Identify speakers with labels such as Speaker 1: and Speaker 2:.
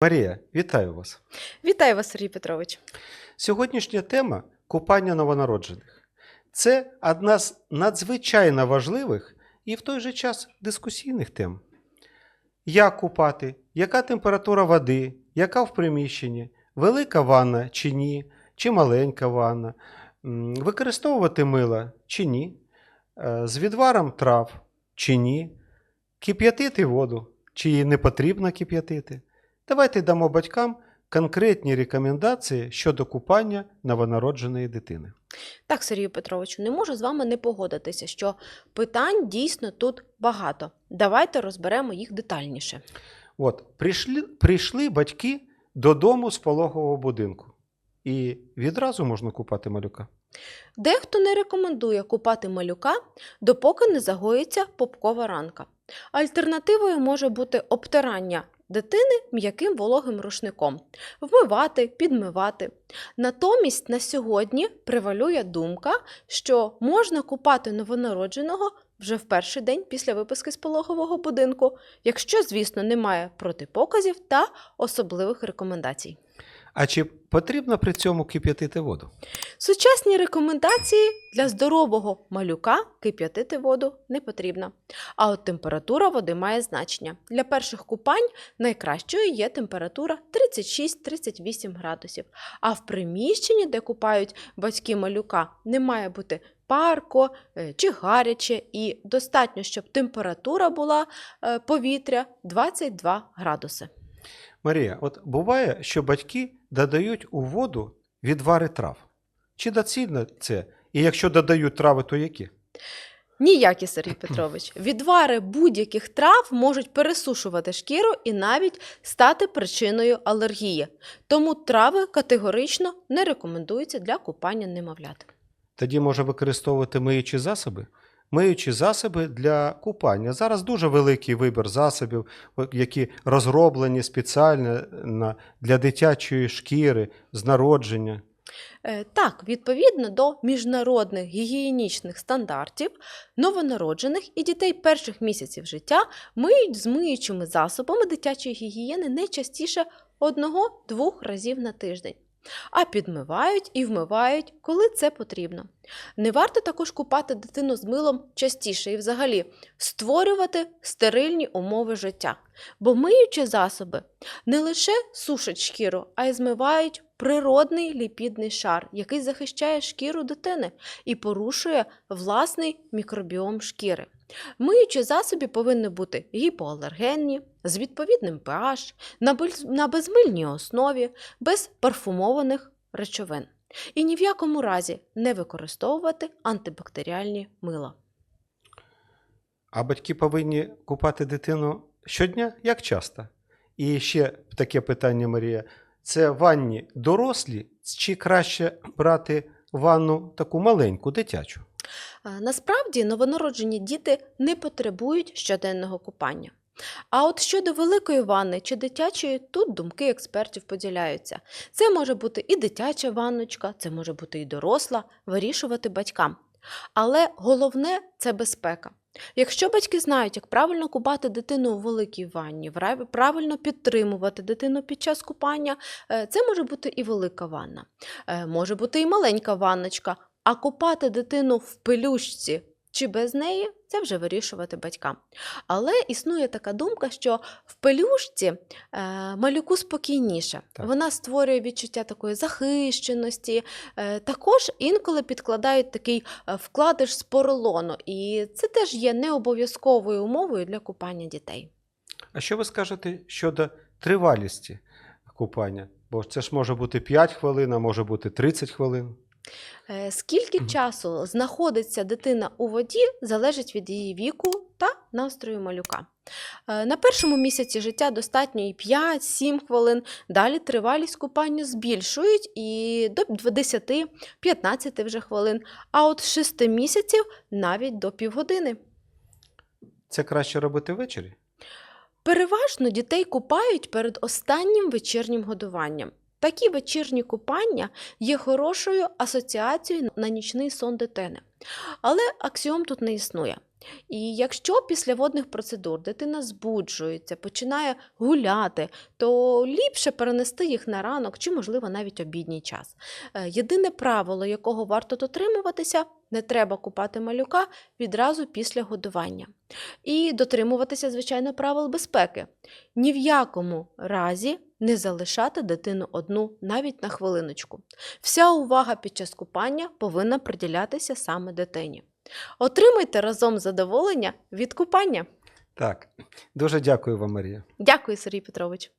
Speaker 1: Марія, вітаю вас.
Speaker 2: Вітаю вас, Сергій Петрович.
Speaker 1: Сьогоднішня тема купання новонароджених. Це одна з надзвичайно важливих і в той же час дискусійних тем. Як купати, яка температура води, яка в приміщенні, велика ванна чи ні, чи маленька ванна, використовувати мила чи ні, е, з відваром трав чи ні, кип'ятити воду, чи її не потрібно кип'ятити. Давайте дамо батькам конкретні рекомендації щодо купання новонародженої дитини.
Speaker 2: Так, Сергію Петровичу, не можу з вами не погодитися, що питань дійсно тут багато. Давайте розберемо їх детальніше.
Speaker 1: От, прийшли, прийшли батьки додому з пологового будинку. І відразу можна купати малюка.
Speaker 2: Дехто не рекомендує купати малюка, допоки не загоїться попкова ранка. Альтернативою може бути обтирання дитини м'яким вологим рушником, вмивати, підмивати. Натомість на сьогодні превалює думка, що можна купати новонародженого вже в перший день після виписки з пологового будинку, якщо, звісно, немає протипоказів та особливих рекомендацій.
Speaker 1: А чи потрібно при цьому кип'ятити воду?
Speaker 2: Сучасні рекомендації для здорового малюка кип'ятити воду не потрібно. А от температура води має значення. Для перших купань найкращою є температура 36-38 градусів. А в приміщенні, де купають батьки малюка, не має бути парко е, чи гаряче, і достатньо, щоб температура була е, повітря 22 градуси.
Speaker 1: Марія, от буває, що батьки додають у воду відвари трав. Чи доцільно це? І якщо додають трави, то які?
Speaker 2: Ніякі, Сергій Петрович. Відвари будь-яких трав можуть пересушувати шкіру і навіть стати причиною алергії. Тому трави категорично не рекомендуються для купання немовлят.
Speaker 1: Тоді може використовувати миючі засоби. Миючі засоби для купання. Зараз дуже великий вибір засобів, які розроблені спеціально для дитячої шкіри з народження.
Speaker 2: Е, Так, відповідно до міжнародних гігієнічних стандартів, новонароджених і дітей перших місяців життя миють з миючими засобами дитячої гігієни не частіше одного-двох разів на тиждень. А підмивають і вмивають, коли це потрібно. Не варто також купати дитину з милом частіше і взагалі створювати стерильні умови життя. Бо миючі засоби не лише сушать шкіру, а й змивають природний ліпідний шар, який захищає шкіру дитини і порушує власний мікробіом шкіри. Миючі засоби повинні бути гіпоалергенні, з відповідним pH, на безмильній основі, без парфумованих речовин. І ні в якому разі не використовувати антибактеріальні мила.
Speaker 1: А батьки повинні купати дитину щодня? Як часто? І ще таке питання, Марія: це ванні дорослі, чи краще брати ванну таку маленьку, дитячу?
Speaker 2: Насправді новонароджені діти не потребують щоденного купання. А от щодо великої ванни чи дитячої, тут думки експертів поділяються. Це може бути і дитяча ванночка, це може бути і доросла, вирішувати батькам. Але головне це безпека. Якщо батьки знають, як правильно купати дитину у великій ванні, правильно підтримувати дитину під час купання, е, це може бути і велика ванна, Е, може бути і маленька ванночка, а купати дитину в пелюшці чи без неї це вже вирішувати батькам. Але існує така думка, що в пелюшці е, малюку спокійніше.
Speaker 1: Так.
Speaker 2: Вона створює відчуття такої захищеності. Е, також інколи підкладають такий е, вкладиш з поролону, і це теж є не обов'язковою умовою для купання дітей.
Speaker 1: А що ви скажете щодо тривалісті купання? Бо це ж може бути 5 хвилин, а може бути 30 хвилин.
Speaker 2: Е, Скільки часу знаходиться дитина у воді, залежить від її віку та настрою малюка. Е, На першому місяці життя достатньо і 5-7 хвилин. Далі тривалість купання збільшують і до 10-15 вже хвилин. А от з 6 місяців навіть до півгодини.
Speaker 1: Це краще робити ввечері?
Speaker 2: Переважно дітей купають перед останнім вечірнім годуванням. Такі вечірні купання є хорошою асоціацією на нічний сон дитини. Але аксіом тут не існує. І якщо після водних процедур дитина збуджується, починає гуляти, то ліпше перенести їх на ранок чи, можливо, навіть обідній час. Е, Єдине правило, якого варто дотримуватися, не треба купати малюка відразу після годування. І дотримуватися, звичайно, правил безпеки. Ні в якому разі не залишати дитину одну навіть на хвилиночку. Вся увага під час купання повинна приділятися саме дитині. Отримайте разом задоволення від купання.
Speaker 1: Так, дуже дякую вам, Марія.
Speaker 2: Дякую, Сергій Петрович.